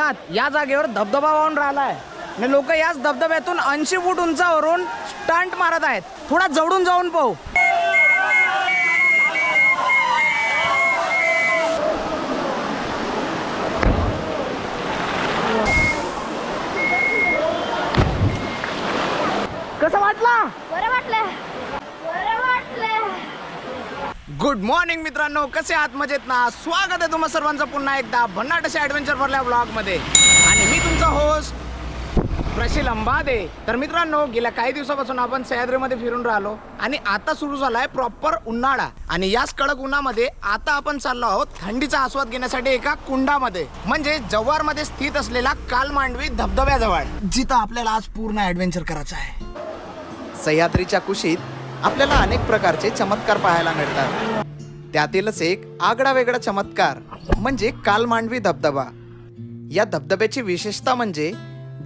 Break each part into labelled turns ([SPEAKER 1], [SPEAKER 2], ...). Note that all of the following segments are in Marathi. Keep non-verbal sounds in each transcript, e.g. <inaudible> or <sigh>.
[SPEAKER 1] उन्हात या जागेवर धबधबा वाहून राहिला आहे आणि लोक याच धबधब्यातून ऐंशी फूट उंचावरून स्टंट मारत आहेत. थोडा जवळून जाऊन पाहू कसं वाटला
[SPEAKER 2] बरं वाटलं बरं वाटलं
[SPEAKER 1] गुड मॉर्निंग मित्रांनो कसे आहात? मजेत ना? स्वागत आहे तुम्हा सर्वांचं पुन्हा एकदा भन्नाट अशा ॲडव्हेंचर भरल्या ब्लॉगमध्ये आणि मी तुमचा होस्ट प्रशील अंबादे. तर मित्रांनो गेल्या काही दिवसापासून आपण सह्याद्रीमध्ये फिरून राहिलो आणि आता सुरू झालाय प्रॉपर उन्हाळा. आणि याच कडक उन्हामध्ये आता आपण चाललो आहोत थंडीचा आस्वाद घेण्यासाठी एका कुंडामध्ये. म्हणजे जव्हारमध्ये स्थित असलेला कालमांडवी धबधब्याजवळ जिथं आपल्याला आज पूर्ण ॲडव्हेंचर करायचं आहे. सह्याद्रीच्या कुशीत आपल्याला अनेक प्रकारचे चमत्कार पाहायला मिळतात. त्यातीलच एक आगळा वेगळा चमत्कार म्हणजे कालमांडवी धबधबा. या धबधब्याची विशेषता म्हणजे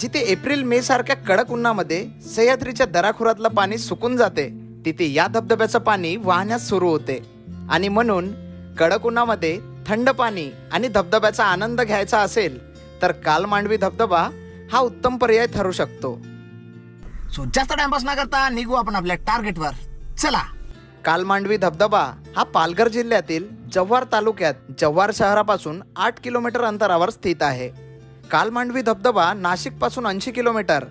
[SPEAKER 1] जिथे एप्रिल मे सारख्या कडक उन्हामध्ये सह्याद्रीच्या दराखोरातलं पाणी सुकून जाते तिथे या धबधब्याचं पाणी वाहण्यास सुरू होते. आणि म्हणून कडक उन्हामध्ये थंड पाणी आणि धबधब्याचा आनंद घ्यायचा असेल तर कालमांडवी धबधबा हा उत्तम पर्याय ठरू शकतो. सो जास्त टाइमपास न करता निघू आपण आपल्या टार्गेटवर चला. कालमांडवी धबधबा हा पालघर जिल्ह्यातील जव्हार तालुक्यात जव्हार शहरापासून आठ किलोमीटर अंतरावर स्थित आहे. कालमांडवी धबधबा नाशिकपासून ऐंशी किलोमीटर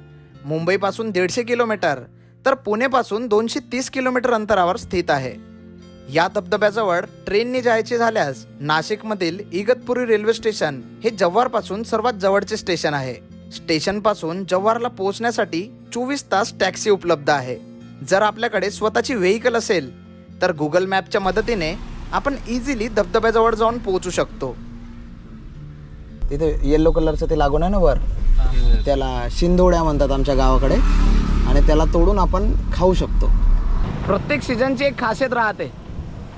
[SPEAKER 1] मुंबईपासून दीडशे किलोमीटर तर पुणेपासून दोनशे तीस किलोमीटर अंतरावर स्थित आहे. या धबधब्याजवळ ट्रेनने जायचे झाल्यास नाशिकमधील इगतपुरी रेल्वे स्टेशन हे जव्हारपासून सर्वात जवळचे स्टेशन आहे. स्टेशनपासून जव्हारला पोहोचण्यासाठी चोवीस तास टॅक्सी उपलब्ध आहे. जर आपल्याकडे स्वतःची व्हेकल असेल तर गुगल मॅपच्या मदतीने आपण इझिली धबधब्याजवळ जाऊन पोहोचू शकतो. तिथे येल्लो कलरचं ते लागून आहे ना वर? त्याला शिंदोड्या म्हणतात आमच्या गावाकडे. आणि त्याला तोडून आपण खाऊ शकतो. प्रत्येक सीझनची एक खासियत राहते.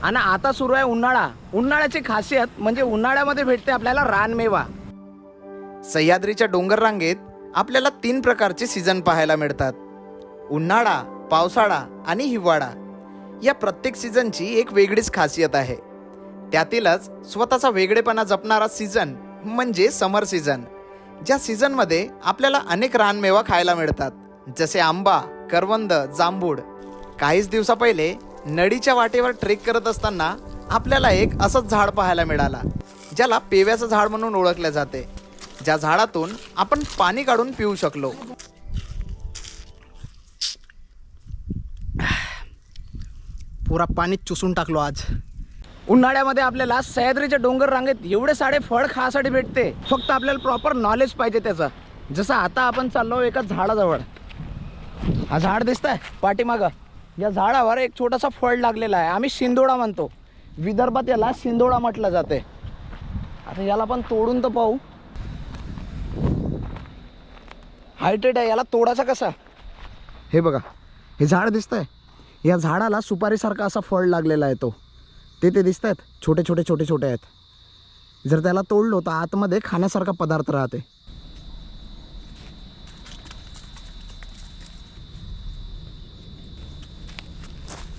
[SPEAKER 1] आणि आता सुरू आहे उन्हाळा. उन्हाळ्याची खासियत म्हणजे उन्हाळ्यामध्ये भेटते आपल्याला रानमेवा. सह्याद्रीच्या डोंगर रांगेत आपल्याला तीन प्रकारचे सीझन पाहायला मिळतात. उन्हाळा पावसाळा आणि हिवाळा. या प्रत्येक सीझनची एक वेगळीच खासियत आहे. त्यातीलच स्वतःचा वेगळेपणा जपणारा सीझन म्हणजे समर सीझन. ज्या सीझनमध्ये आपल्याला अनेक रानमेवा खायला मिळतात जसे आंबा करवंद जांभूळ. काहीच दिवसा पहिले नडीच्या वाटेवर ट्रेक करत असताना आपल्याला एक असंच झाड पाहायला मिळाला ज्याला पेव्याचं झाड म्हणून ओळखले जाते. ज्या झाडातून आपण पाणी काढून पिऊ शकलो. पुरा पाणी चुसून टाकलो आज. उन्हाळ्यामध्ये आपल्याला सह्याद्रीच्या डोंगर रांगेत एवढे सारे फळ खासाठी भेटते. फक्त आपल्याला प्रॉपर नॉलेज पाहिजे त्याचं. जसं आता आपण चाललो एका झाडाजवळ. हा झाड दिसतंय पाठीमागं. या झाडावर एक छोटासा फळ लागलेला आहे. आम्ही शिंदोडा म्हणतो. विदर्भात याला शिंदोडा म्हटलं जाते. आता याला पण तोडून तर पाहू. हायटेड आहे याला तोडायचा कसा? हे बघा हे झाड दिसतंय. या झाडाला सुपारीसारखा असा फळ लागलेला आहे तो. ते ते दिसत आहेत छोटे छोटे छोटे छोटे आहेत. जर त्याला तोडलो तर आतमध्ये खाण्यासारखा पदार्थ राहते.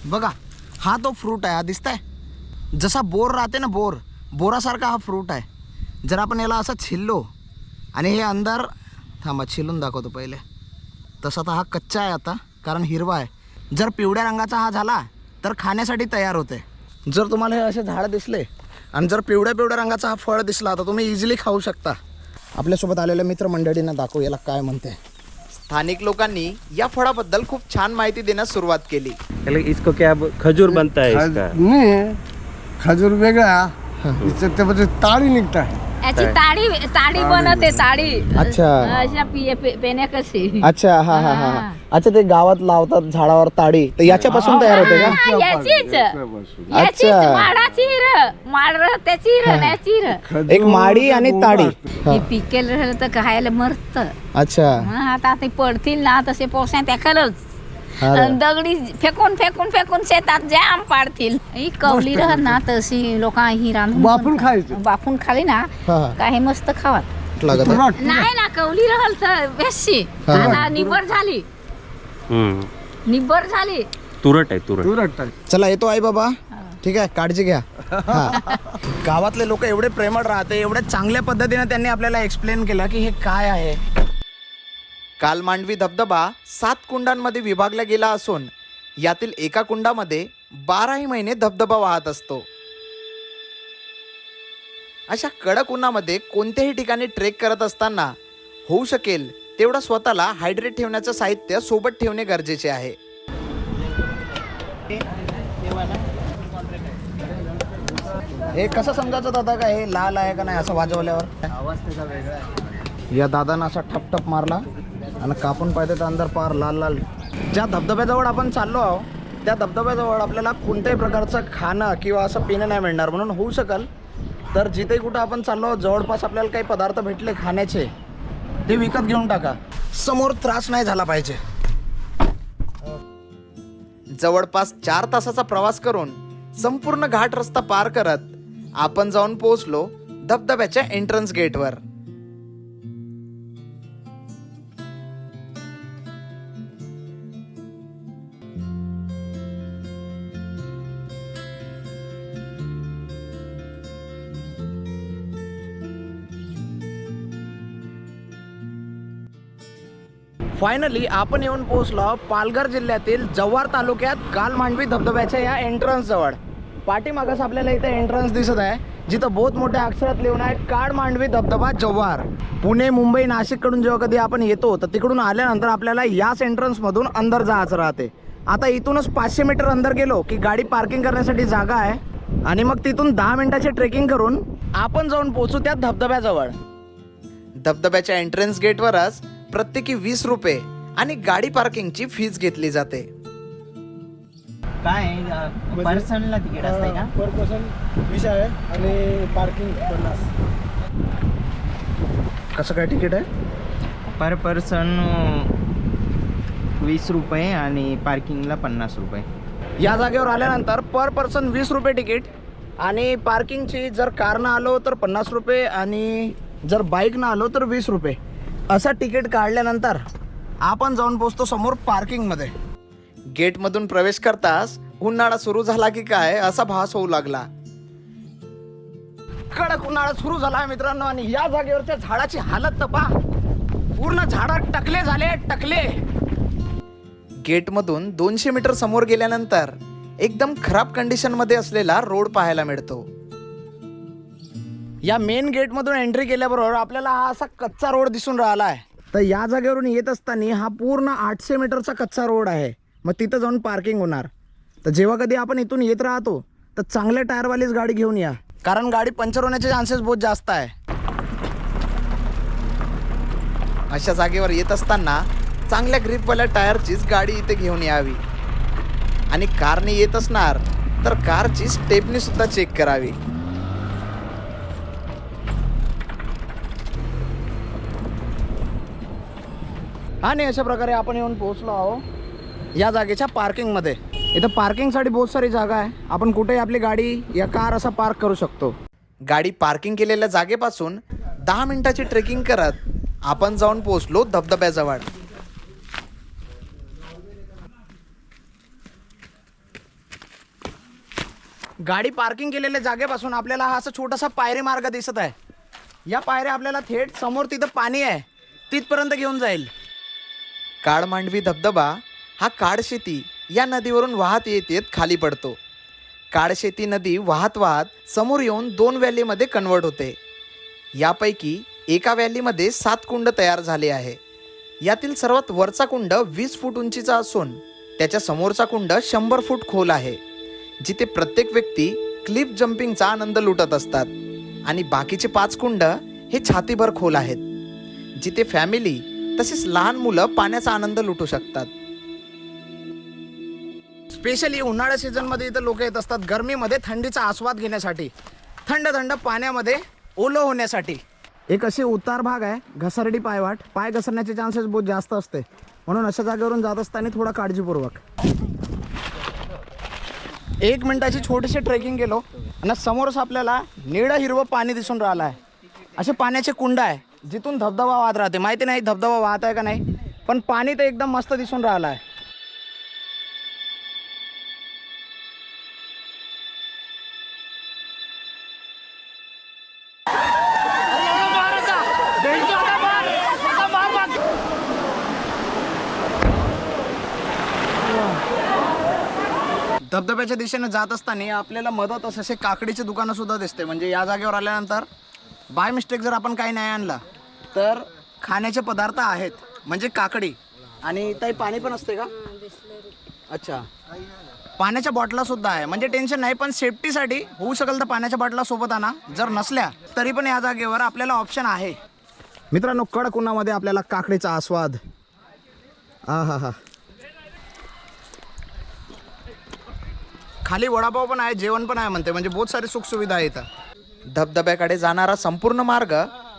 [SPEAKER 1] बघा हा तो फ्रूट आहे हा दिसत आहे जसा बोर राहते ना बोर बोरासारखा हा फ्रूट आहे. जर आपण याला असं छिल्लो आणि हे अंदर थांबा छिलून दाखवतो पहिले. तसा तर हा कच्चा आहे आता कारण हिरवा आहे. जर पिवळ्या रंगाचा हा झाला तर खाण्यासाठी तयार होते. जर तुम्हाला हे असे झाडं दिसले आणि जर पिवळ्या पिवळ्या रंगाचा हा फळ दिसला तर तुम्ही इझिली खाऊ शकता. आपल्यासोबत आलेल्या मित्रमंडळींना दाखवू याला काय म्हणते. स्थानिक लोकांनी या फळाबद्दल खूप छान माहिती देण्यास सुरुवात केली.
[SPEAKER 3] इसको क्या ब- खजूर बनता है इसका?
[SPEAKER 4] नाही खजूर वेगळा इथं त्यामध्ये ताळी निघतात
[SPEAKER 2] याची ताडी ताडी बनते ताडी.
[SPEAKER 1] अच्छा.
[SPEAKER 2] अशा पिये पे- पेण्या कशी
[SPEAKER 1] अच्छा हा हा हा हा. अच्छा ते गावात लावतात झाडावर ताडी. तर याच्यापासून तयार होते का?
[SPEAKER 2] हा, याचीच याचीच
[SPEAKER 1] अच्छा.
[SPEAKER 2] माडाची हिर. माड त्याची हिर याची हिर.
[SPEAKER 1] एक माडी आणि ताडी.
[SPEAKER 2] हे पिकेल राहिलं तर खायला मरत.
[SPEAKER 1] अच्छा.
[SPEAKER 2] आता ते पडतील ना तसे पोसा त्या खरंच. दगडी फेकून फेकून फेकून शेतात जाम पाडतील. ही कवली राहत ना तशी लोक ही रांधून
[SPEAKER 4] बापून खायचं.
[SPEAKER 2] बापून खाली ना
[SPEAKER 1] हा हा.
[SPEAKER 2] काही मस्त खावा
[SPEAKER 1] लागत आहे?
[SPEAKER 4] तुरट
[SPEAKER 2] नाही ना कवली राहल तर बेशी
[SPEAKER 1] हा.
[SPEAKER 2] आता निबर झाली.
[SPEAKER 3] हम्म.
[SPEAKER 2] निबर झाली.
[SPEAKER 3] तुरट आहे तुरट.
[SPEAKER 4] तुरट
[SPEAKER 1] चला येतो आई बाबा. ठीक आहे काळजी घ्या. हा. <laughs> गावातले लोक एवढे प्रेमळ राहते एवढ्या चांगल्या पद्धतीने त्यांनी आपल्याला एक्सप्लेन केलं की हे काय आहे. काल मांडवी धबधबा सात कुंडांमध्ये विभागला गेला असून यातील एका कुंडामध्ये बाराही महिने धबधबा वाहत असतो. अशा कडक उन्हामध्ये कोणत्याही ठिकाणी ट्रेक करत असताना होऊ शकेल तेवढं स्वतःला हायड्रेट ठेवण्याचं साहित्य सोबत ठेवणे गरजेचे आहे. हे कसं समजायचं दादा का? हे लाल आहे का नाही असं वाजवल्यावर?
[SPEAKER 4] आवाज त्याचा वेगळा आहे.
[SPEAKER 1] या दादानं असा ठप ठप मारला. आणि कापून पाहिजे तर अंदर पार लाल लाल. ज्या धबधब्याजवळ आपण चाललो आहो त्या धबधब्याजवळ आपल्याला कोणत्याही प्रकारचं खाणं किंवा असं पिणं नाही मिळणार. म्हणून होऊ शकेल तर जिथे कुठं आपण चाललो आहोत, जवळपास आपल्याला काही पदार्थ भेटले खाण्याचे ते विकत घेऊन टाका. समोर त्रास नाही झाला पाहिजे. जवळपास चार तासाचा प्रवास करून संपूर्ण घाट रस्ता पार करत आपण जाऊन पोहोचलो धबधब्याच्या एंट्रन्स गेटवर फायनली आपण येऊन पोहोचलो पालघर जिल्ह्यातील जव्हार तालुक्यात काल मांडवी धबधब्याच्या या एंट्रन्स जवळ. पाठीमागच आपल्याला इथे एंट्रन्स दिसत आहे जिथं बहुत मोठ्या अक्षरात लिहून आहे काळ मांडवी धबधबा जव्हार. पुणे मुंबई नाशिककडून जेव्हा कधी आपण येतो तर तिकडून आल्यानंतर आपल्याला याच एंट्रन्स मधून अंदर जायचं राहते. आता इथूनच पाचशे मीटर अंदर गेलो की गाडी पार्किंग करण्यासाठी जागा आहे. आणि मग तिथून दहा मिनिटाची ट्रेकिंग करून आपण जाऊन पोहोचू त्या धबधब्याजवळ. धबधब्याच्या एंट्रन्स गेटवरच प्रत्येकी वीस रुपये आणि गाडी पार्किंगची फीस घेतली जाते.
[SPEAKER 5] काय पर्सनला तिकीट असते का?
[SPEAKER 4] पर पर्सन वीस आहे आणि पार्किंग पन्नास.
[SPEAKER 1] कसं काय तिकीट आहे?
[SPEAKER 5] पर पर्सन वीस रुपये आणि पार्किंगला पन्नास रुपये.
[SPEAKER 1] या जागेवर आल्यानंतर पर पर्सन वीस रुपये तिकीट आणि पार्किंगची जर कारनं आलो तर पन्नास रुपये आणि जर बाईकनं आलो तर वीस रुपये. असं तिकीट काढल्यानंतर आपण जाऊन पोचतो समोर पार्किंगमध्ये. गेटमधून प्रवेश करताच उन्हाळा सुरू झाला की काय असा भास होऊ लागला. कडक उन्हाळा सुरू झाला आहे मित्रांनो आणि या जागेवरच्या झाडाची हालत तपा पूर्ण झाडात टकले झाले टकले. गेटमधून दोनशे मीटर समोर गेल्यानंतर एकदम खराब कंडिशनमध्ये असलेला रोड पाहायला मिळतो. या मेन गेटमधून एंट्री केल्याबरोबर आपल्याला हा असा कच्चा रोड दिसून राहिला आहे तर या जागेवरून येत असताना हा पूर्ण आठशे मीटरचा कच्चा रोड आहे. मग तिथं जाऊन पार्किंग होणार. तर जेव्हा कधी आपण इथून येत राहतो तर चांगल्या टायरवालीच गाडी घेऊन या. कारण गाडी पंक्चर होण्याचे चान्सेस बहुत जास्त आहे. अशा जागेवर येत असताना चांगल्या ग्रीपवाल्या टायरचीच गाडी इथे घेऊन यावी. आणि कारने येत असणार तर कारची स्टेपनी सुद्धा चेक करावी. आणि अशा प्रकारे आपण येऊन पोहोचलो आहो या जागेच्या पार्किंगमध्ये इथं पार्किंगसाठी बहुत सारी जागा आहे. आपण कुठेही आपली गाडी या कार असा पार्क करू शकतो. गाडी पार्किंग केलेल्या जागेपासून दहा मिनिटाची ट्रेकिंग करत आपण जाऊन पोहोचलो धबधब्याजवळ. गाडी पार्किंग केलेल्या जागेपासून आपल्याला हा असा छोटासा पायरी मार्ग दिसत आहे. या पायऱ्या आपल्याला थेट समोर तिथं पाणी आहे. तिथपर्यंत घेऊन जाईल. काळमांडवी धबधबा हा काळशेती या नदीवरून वाहत येत येत खाली पडतो. काळशेती नदी वाहत वाहत समोर येऊन दोन व्हॅलीमध्ये कन्वर्ट होते. यापैकी एका व्हॅलीमध्ये सात कुंड तयार झाले आहे. यातील सर्वात वरचा कुंड वीस फूट उंचीचा असून त्याच्या समोरचा कुंड शंभर फूट खोल आहे जिथे प्रत्येक व्यक्ती क्लिप जम्पिंगचा आनंद लुटत असतात. आणि बाकीचे पाच कुंड हे छातीभर खोल आहेत जिथे फॅमिली तसेच लहान मुलं पाण्याचा आनंद लुटू शकतात. स्पेशली उन्हाळ्या सीझनमध्ये इथं लोक येत असतात गरमीमध्ये थंडीचा आस्वाद घेण्यासाठी. थंड थंड पाण्यामध्ये ओलं होण्यासाठी. एक असे उतार भाग आहे घसरडी पायवाट. पाय घसरण्याचे चान्सेस बहुत जास्त असते. म्हणून अशा जागेवरून जात असताना थोडा काळजीपूर्वक. एक मिनिटाची छोटीशी ट्रेकिंग गेलो आणि समोरच आपल्याला निळं हिरवं पाणी दिसून राहिलं आहे. असे पाण्याचे कुंड आहे. जिथून धबधबा वाहत राहते. माहिती नाही धबधबा वाहत आहे का नाही पण पाणी तर एकदम मस्त दिसून राहिलं आहे. धबधब्याच्या दिशेने जात असताना आपल्याला मदत असे काकडीचे दुकानं सुद्धा दिसते. म्हणजे या जागेवर आल्यानंतर बाय मिस्टेक जर आपण काही नाही आणला तर खाण्याचे पदार्थ आहेत म्हणजे काकडी. आणि ताई पाणी पण असते का? अच्छा. पाण्याच्या बॉटला सुद्धा आहे. म्हणजे टेन्शन नाही पण सेफ्टीसाठी होऊ शकेल तर पाण्याच्या बॉटला सोबत आणा. जर नसल्या तरी पण या जागेवर आपल्याला ऑप्शन आहे. मित्रांनो कडक उन्हामध्ये आपल्याला काकडीचा आस्वाद. हा हा हा खाली वडापाव पण आहे जेवण पण आहे म्हणते. म्हणजे बहुत सारी सुखसुविधा आहे इथं. धबधब्याकडे जाणारा संपूर्ण मार्ग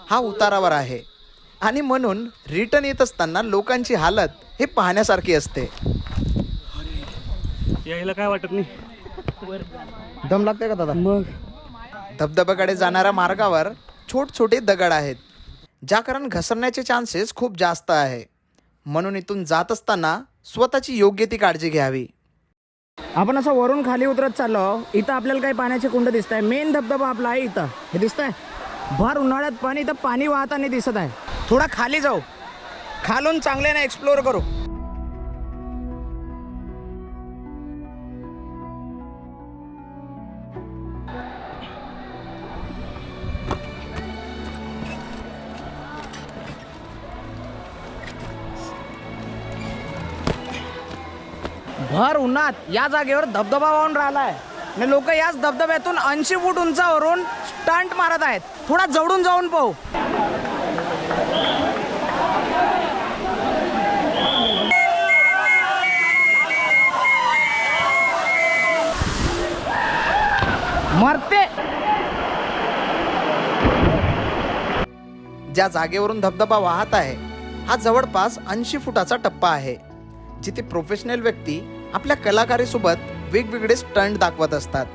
[SPEAKER 1] हा उतारावर आहे. आणि म्हणून रिटर्न येत असताना लोकांची हालत हे पाहण्यासारखी असते.
[SPEAKER 3] यायला काय वाटत नाही?
[SPEAKER 1] दम लागते का दादा?
[SPEAKER 3] मग?
[SPEAKER 1] धबधब्याकडे जाणाऱ्या मार्गावर छोट छोटे दगड आहेत ज्या कारण घसरण्याचे चान्सेस खूप जास्त आहे. म्हणून इथून जात असताना स्वतःची योग्य ती काळजी घ्यावी. आपण असं वरून खाली उतरत चाललो इथं आपल्याला काही पाण्याचे कुंड दिसत आहे मेन धबधबा आपला आहे इथं. हे दिसत आहे भर उन्हाळ्यात पाणी इथं पाणी वाहताना दिसत आहे. थोडा खाली जाऊ. खालून चांगल्याने एक्सप्लोअर करू. भर उन्हात या जागेवर धबधबा वाहून राहिलाय. आणि लोक याच धबधब्यातून ऐंशी फूट उंचावरून स्टंट मारत आहेत. थोडा जवळून जाऊन पाहू. मरते. ज्या जागेवरून धबधबा वाहत आहे हा जवळपास ऐंशी फुटाचा टप्पा आहे जिथे प्रोफेशनल व्यक्ती आपल्या कलाकारीसोबत वेगवेगळे स्टंट दाखवत असतात.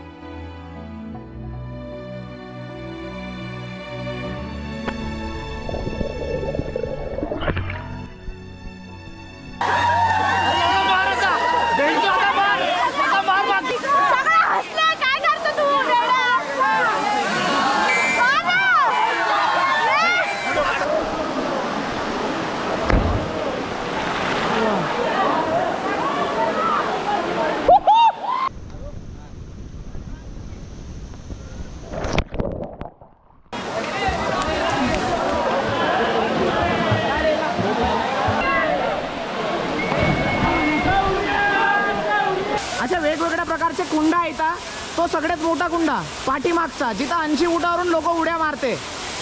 [SPEAKER 1] प्रकारचे तो सगळ्यात मोठा कुंडा पाठीमागचा जिथं ऐंशी फुटावरून लोक उड्या मारते.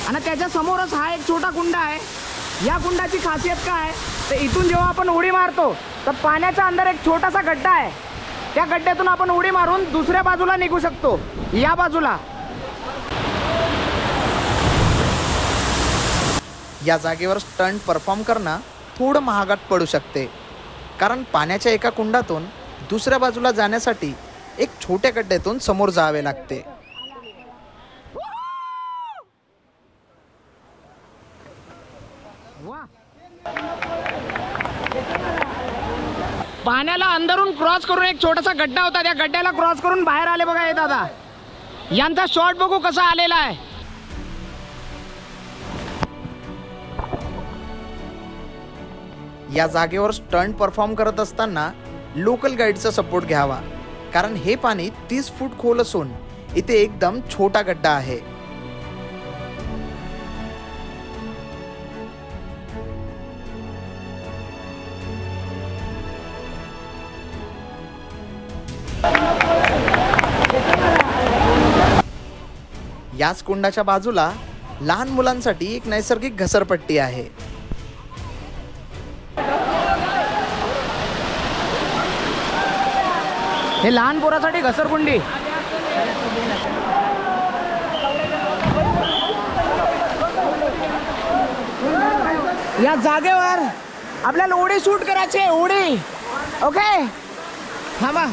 [SPEAKER 1] आणि त्याच्या समोरच हा एक छोटा कुंडा आहे. या कुंडाची खासियत काय? तर इथून जेव्हा आपण उडी मारतो तर पाण्याच्या अंदर एक छोटासा गड्डा आहे. त्या गड्ड्यातून आपण उडी मारून दुसऱ्या बाजूला निघू शकतो. या बाजूला. या जागेवर स्टंट परफॉर्म करणं थोडं महागात पडू शकते. कारण पाण्याच्या एका कुंडातून दुसऱ्या बाजूला जाण्यासाठी एक छोट्या गड्ड्यातून समोर जावे लागते. पाण्याला अंदरून क्रॉस करून एक छोटासा गड्डा होता. त्या गड्ड्याला क्रॉस करून बाहेर आले बघा हे दादा. यांचा शॉट बघू कसा आलेला आहे. या जागेवर स्टंट परफॉर्म करत असताना लोकल गाईडचा सपोर्ट घ्यावा. कारण हे पाणी तीस फूट खोल असून इथे एकदम छोटा गड्डा आहे. याच कुंडाच्या बाजूला लहान मुलांसाठी एक नैसर्गिक घसरपट्टी आहे. हे लहान पोरासाठी घसरकुंडी या जागेवर आपल्याला उडी शूट करायची आहे, उडी. ओके? थांबा.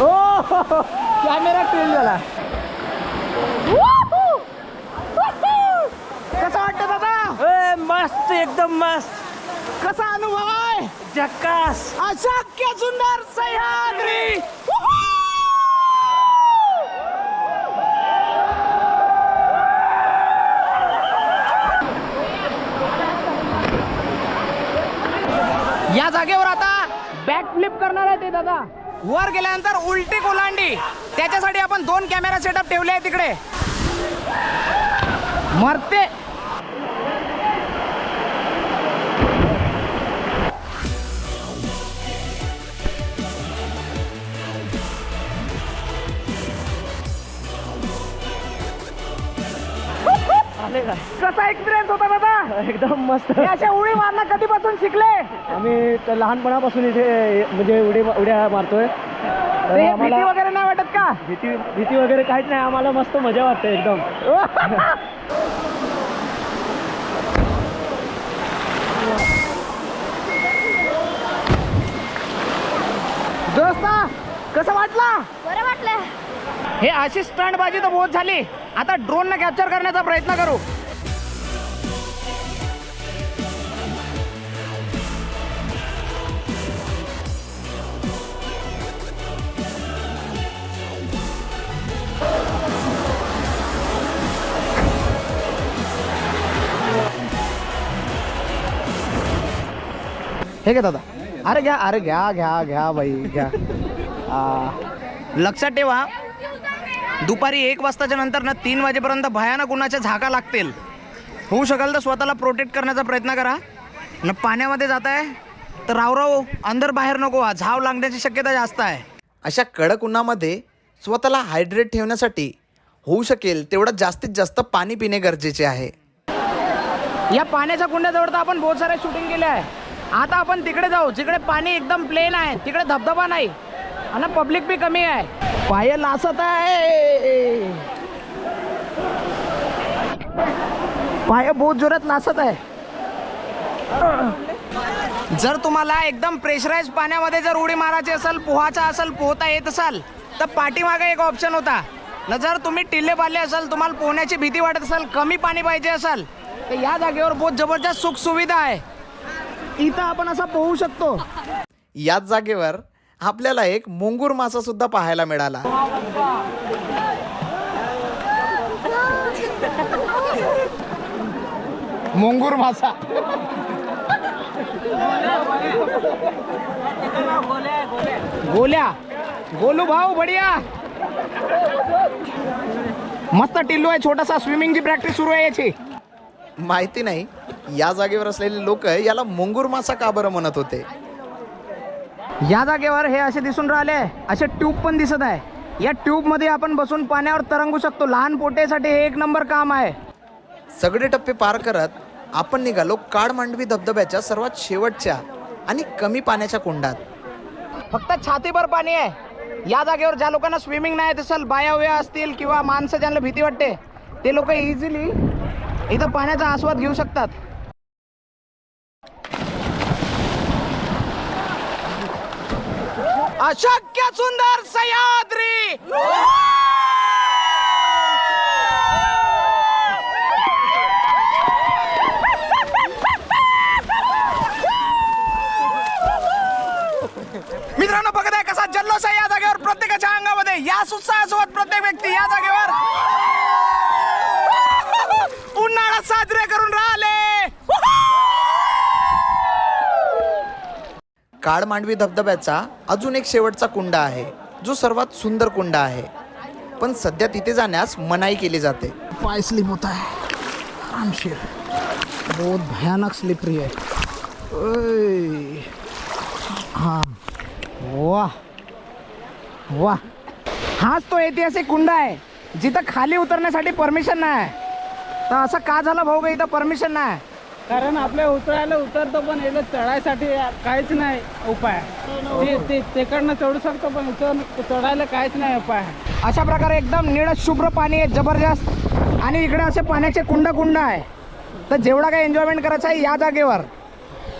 [SPEAKER 1] ओ कॅमेरा ट्रेल झाला. कसा अनुभव आहे?
[SPEAKER 3] जक्कास.
[SPEAKER 1] अशक्य सुंदर सह्याद्री! या जागेवर आता बॅक फ्लिप करणार आहे ते दादा. वर गेल्यानंतर उलटी कोलांडी त्याच्यासाठी आपण दोन कॅमेरा सेटअप ठेवले आहे तिकडे मरते. कसा एक्सपिरियन्स होता दादा?
[SPEAKER 3] एकदम मस्त.
[SPEAKER 1] हे अशा उडी मारणं कधीपासून शिकले?
[SPEAKER 3] आम्ही तर लहानपणापासून इथे म्हणजे उडी उड्या मारतोय.
[SPEAKER 1] ते भीती
[SPEAKER 3] आम्हाला
[SPEAKER 1] वगैरे नाही वाटत का?
[SPEAKER 3] भीती भीती वगैरे काहीच नाही. आम्हाला मस्त मजा वाटते एकदम.
[SPEAKER 1] दोस्ता कसं वाटला?
[SPEAKER 2] बरं वाटलं.
[SPEAKER 1] हे अशी स्टंट बाजी तर बहुत झाली. आता ड्रोन कॅप्चर करण्याचा प्रयत्न करू. हे घ्या दादा. अरे घ्या अरे घ्या घ्या घ्या बाई घ्या. लक्षात ठेवा दुपारी एक वाजताच्या नंतर ना तीन वाजेपर्यंत भयानक उन्हाच्या झाका लागतील. होऊ शकेल तर स्वतःला प्रोटेक्ट करण्याचा प्रयत्न करा. न पाण्यामध्ये जात आहे तर राव राव अंदर बाहेर नको व्हा. झाव लागण्याची शक्यता जास्त आहे.
[SPEAKER 6] अशा कडक उन्हामध्ये स्वतःला हायड्रेट ठेवण्यासाठी होऊ शकेल तेवढं जास्तीत जास्त पाणी पिणे गरजेचे आहे.
[SPEAKER 1] या पाण्याच्या कुंड्याजवळ तर आपण बहुत सारे शूटिंग केले आहे. आता आपण तिकडे जाऊ. जिकडे पाणी एकदम प्लेन आहे तिकडे धबधबा नाही. आणि पब्लिक बी कमी आहे. पाय नाचत आहे. पाय बहुत जोरात नाचत आहे. जर तुम्हाला एकदम प्रेशराईज पाण्यामध्ये जर उडी मारायची असेल पोहाचा असेल पोहता येत असाल तर पाठीमागे एक ऑप्शन होता. न जर तुम्ही टिल्ले पाले असाल तुम्हाला पोहण्याची भीती वाटत असाल कमी पाणी पाहिजे असाल तर या जागेवर बहुत जबरदस्त सुख सुविधा आहे. इथं आपण असा पोहू शकतो.
[SPEAKER 6] याच जागेवर आपल्याला एक मुंगूर मासा सुद्धा पाहायला मिळाला.
[SPEAKER 1] मोंगूर मासा. गोल्या. गोलू भाऊ बढिया. मस्त टिल्लू आहे छोटासा स्विमिंगची प्रॅक्टिस सुरू आहे याची.
[SPEAKER 6] माहिती नाही या जागेवर असलेले लोक याला मुंगूर मासा का बरं म्हणत होते?
[SPEAKER 1] या जागेवर हे असे दिसून राहिले असे ट्यूब पण दिसत आहे. या ट्यूबमध्ये आपण बसून पाण्यावर तरंगू शकतो. लहान पोटेसाठी हे एक नंबर काम आहे.
[SPEAKER 6] सगळे टप्पे पार करत आपण निघालो काड मांडवी धबधब्याच्या सर्वात शेवटच्या आणि कमी पाण्याच्या कुंडात.
[SPEAKER 1] फक्त छातीभर पाणी आहे. या जागेवर ज्या लोकांना स्विमिंग नाही येत असेल बाया वया असतील किंवा माणसं ज्यांना भीती वाटते ते लोक इझिली इथं पाण्याचा आस्वाद घेऊ शकतात. अशक्य सुंदर सह्याद्री मित्रांनो बघत आहे कसा जल्लोष आहे या जागेवर प्रत्येकाच्या अंगामध्ये या उत्साहासोबत प्रत्येक व्यक्ती या जागेवर उन्हाळा साजरे करून राहिले
[SPEAKER 6] काड मांडवी धबधब्याचा अजून एक शेवटचा कुंड आहे जो सर्वात सुंदर कुंड आहे. पण सध्या तिथे जाण्यास मनाई केली जाते.
[SPEAKER 1] पाय स्लिप होत आहे. आरामशीर बहुत भयानक स्लिपरी आहे. हां. वा वाह. हाच तो ऐतिहासिक कुंड आहे जिथं खाली उतरण्यासाठी परमिशन नाही. तर असं का झालं भाऊ का इथं परमिशन नाही?
[SPEAKER 3] कारण आपल्या उतरायला उतरतो पण याला चढायसाठी काहीच नाही उपाय. ते- ते तिकडनं चढू शकतो पण उतर चढायला काहीच नाही उपाय.
[SPEAKER 1] अशा प्रकारे एकदम निळ शुभ्र पाणी आहे जबरदस्त. आणि इकडे असे पाण्याचे कुंड कुंड आहे. तर जेवढा काही एन्जॉयमेंट करायचं आहे या जागेवर.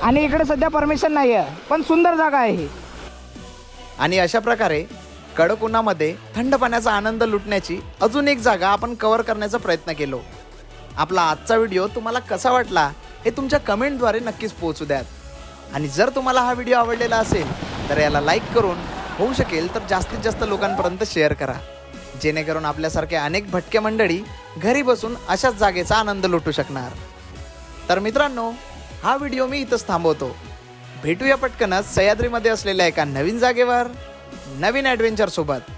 [SPEAKER 1] आणि इकडे सध्या परमिशन नाही आहे पण सुंदर जागा आहे ही.
[SPEAKER 6] आणि अशा प्रकारे कडक उन्हामध्ये थंड पाण्याचा आनंद लुटण्याची अजून एक जागा आपण कव्हर करण्याचा प्रयत्न केलो. आपला आजचा व्हिडिओ तुम्हाला कसा वाटला? हे तुमच्या कमेंटद्वारे नक्कीच पोहोचू द्यात. आणि जर तुम्हाला हा व्हिडिओ आवडलेला असेल तर याला लाईक करून होऊ शकेल तर जास्तीत जास्त लोकांपर्यंत शेअर करा. जेणेकरून आपल्यासारख्या अनेक भटक्या मंडळी घरी बसून अशाच जागेचा आनंद लुटू शकणार. तर मित्रांनो हा व्हिडिओ मी इथंच थांबवतो. भेटूया पटकनच सह्याद्रीमध्ये असलेल्या एका नवीन जागेवर नवीन ॲडव्हेंचरसोबत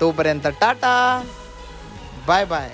[SPEAKER 6] तोपर्यंत टाटा बाय बाय.